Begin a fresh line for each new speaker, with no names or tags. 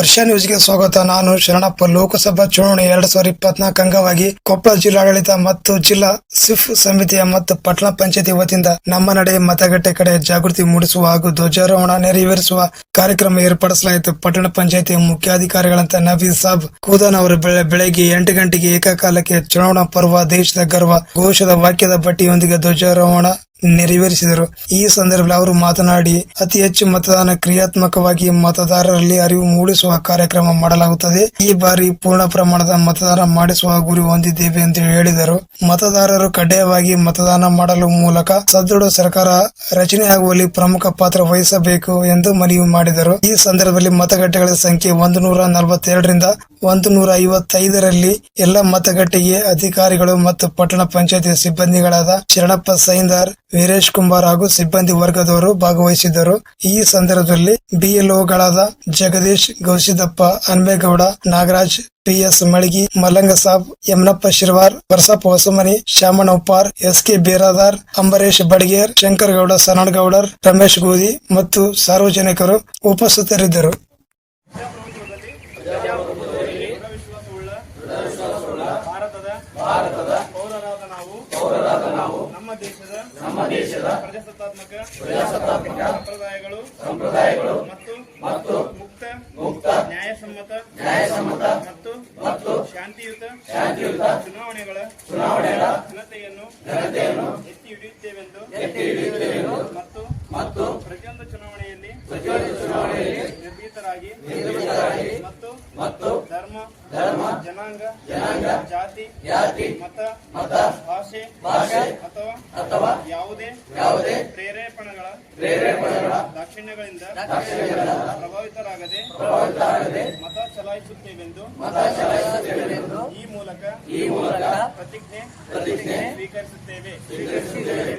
ಹರ್ಷ ನ್ಯೂಸ್ಗೆ ಸ್ವಾಗತ. ನಾನು ಶರಣಪ್ಪ. ಲೋಕಸಭಾ ಚುನಾವಣೆ ಎರಡ್ ಸಾವಿರದ ಇಪ್ಪತ್ನಾಲ್ಕು ಅಂಗವಾಗಿ ಕೊಪ್ಪಳ ಜಿಲ್ಲಾಡಳಿತ ಮತ್ತು ಜಿಲ್ಲಾ ಸಿಫ್ ಸಮಿತಿಯ ಮತ್ತು ಪಟ್ಟಣ ಪಂಚಾಯತಿ ವತಿಯಿಂದ ನಮ್ಮ ನಡೆ ಮತಗಟ್ಟೆ ಕಡೆ ಜಾಗೃತಿ ಮೂಡಿಸುವ ಹಾಗೂ ಧ್ವಜಾರೋಹಣ ನೆರವೇರಿಸುವ ಕಾರ್ಯಕ್ರಮ ಏರ್ಪಡಿಸಲಾಯಿತು. ಪಟ್ಟಣ ಪಂಚಾಯತಿ ಮುಖ್ಯಾಧಿಕಾರಿಗಳಂತ ನವೀದ್ ಸಾಬ್, ಕೂದನ್ ಅವರು ಬೆಳೆ- ಬೆಳಗ್ಗೆ ಎಂಟು ಗಂಟೆಗೆ ಏಕಕಾಲಕ್ಕೆ ಚುನಾವಣಾ ಪರ್ವ ದೇಶದ ಗರ್ವ ಘೋಷದ ವಾಕ್ಯದ ಬಟ್ಟಿಯೊಂದಿಗೆ ಧ್ವಜಾರೋಹಣ ನೆರವೇರಿಸಿದರು. ಈ ಸಂದರ್ಭದಲ್ಲಿ ಅವರು ಮಾತನಾಡಿ, ಅತಿ ಹೆಚ್ಚು ಮತದಾನ ಕ್ರಿಯಾತ್ಮಕವಾಗಿ ಮತದಾರರಲ್ಲಿ ಅರಿವು ಮೂಡಿಸುವ ಕಾರ್ಯಕ್ರಮ ಮಾಡಲಾಗುತ್ತದೆ. ಈ ಬಾರಿ ಪೂರ್ಣ ಪ್ರಮಾಣದ ಮತದಾನ ಮಾಡಿಸುವ ಗುರಿ ಹೊಂದಿದ್ದೇವೆ ಎಂದು ಹೇಳಿದರು. ಮತದಾರರು ಕಡ್ಡಾಯವಾಗಿ ಮತದಾನ ಮಾಡಲು ಮೂಲಕ ಸದೃಢ ಸರ್ಕಾರ ರಚನೆಯಾಗುವಲ್ಲಿ ಪ್ರಮುಖ ಪಾತ್ರ ವಹಿಸಬೇಕು ಎಂದು ಮನವಿ ಮಾಡಿದರು. ಈ ಸಂದರ್ಭದಲ್ಲಿ ಮತಗಟ್ಟೆಗಳ ಸಂಖ್ಯೆ ಒಂದು ನೂರ ನಲವತ್ತೆರಡರಿಂದ ಒಂದು ನೂರ ಐವತ್ತೈದರಲ್ಲಿ ಎಲ್ಲ ಮತಗಟ್ಟೆಗೆ ಅಧಿಕಾರಿಗಳು ಮತ್ತು ಪಟ್ಟಣ ಪಂಚಾಯತಿ ಸಿಬ್ಬಂದಿಗಳಾದ ಶರಣಪ್ಪ ಸೈಂದಾರ್ ವೀರೇಶ್ ಕುಮಾರ್ ಹಾಗೂ ಸಿಬ್ಬಂದಿ ವರ್ಗದವರು ಭಾಗವಹಿಸಿದ್ದರು. ಈ ಸಂದರ್ಭದಲ್ಲಿ ಬಿಎಲ್ಒಗಳಾದ Jagadish, Gausidappa Anbegowda Nagaraj, PS Malagi, Mallanga Sab, Yamanappa Shirwar Varsappa Hosamani, Shyamanna Uppar S K Beradar Ambarish Badager, Shankargouda, Sanadgoudar, Ramesh Godhi ಮತ್ತು ಸಾರ್ವಜನಿಕರು ಉಪಸ್ಥಿತರಿದ್ದರು.
ದೇಶದ ನಮ್ಮ ದೇಶದ ಪ್ರಜಾಸತ್ತಾತ್ಮಕ ಪ್ರಜಾಸತ್ತಾತ್ಮಕ ಸಂಪ್ರದಾಯಗಳು ಸಂಪ್ರದಾಯಗಳು ಮತ್ತು ಮತ್ತು ಮುಕ್ತ ಮುಕ್ತ ನ್ಯಾಯಸಮ್ಮತ ನ್ಯಾಯಸಮ್ಮತ ಮತ್ತು ಮತ್ತು ಶಾಂತಿಯುತ ಶಾಂತಿಯುತ ಚುನಾವಣೆಗಳ ಚುನಾವಣೆಗಳ ಘನತೆಯನ್ನು ಘನತೆಯನ್ನು ಎತ್ತಿ ಹಿಡಿಯುತ್ತೇವೆಂದು ಎತ್ತಿ ಹಿಡಿಯುತ್ತೇವೆಂದು ಮತ್ತು ಮತ್ತು ಪ್ರತಿಯೊಂದು ಚುನಾವಣೆಯಲ್ಲಿ ಪ್ರತಿಯೊಂದು ಚುನಾವಣೆಯಲ್ಲಿ ನಿರ್ಭೀತರಾಗಿ ನಿರ್ಭೀತರಾಗಿ ಮತ್ತು ಮತ್ತು ಧರ್ಮ ಧರ್ಮ ಜನಾಂಗ ಜನಾಂಗ ಜಾತಿ ಜಾತಿ ಮತ ಮತ ಭಾಷೆ ಭಾಷೆ ಅಥವಾ ಯಾವುದೇ ಯಾವುದೇ ಪ್ರೇರೇಪಣೆಗಳ ಪ್ರೇರೇಪಣೆಗಳ ದಾಕ್ಷಿಣ್ಯಗಳಿಂದ ಪ್ರಭಾವಿತರಾಗದೆ ಪ್ರಭಾವಿತರಾಗದೆ ಮತ ಚಲಾಯಿಸುತ್ತೇವೆಂದು ಮತ ಚಲಾಯಿಸುತ್ತೇವೆಂದು ಈ ಮೂಲಕ ಈ ಮೂಲಕ ಪ್ರತಿಜ್ಞೆ ಪ್ರತಿಜ್ಞೆ ಸ್ವೀಕರಿಸುತ್ತೇವೆ. ಸ್ವೀಕರಿಸುತ್ತೇವೆ.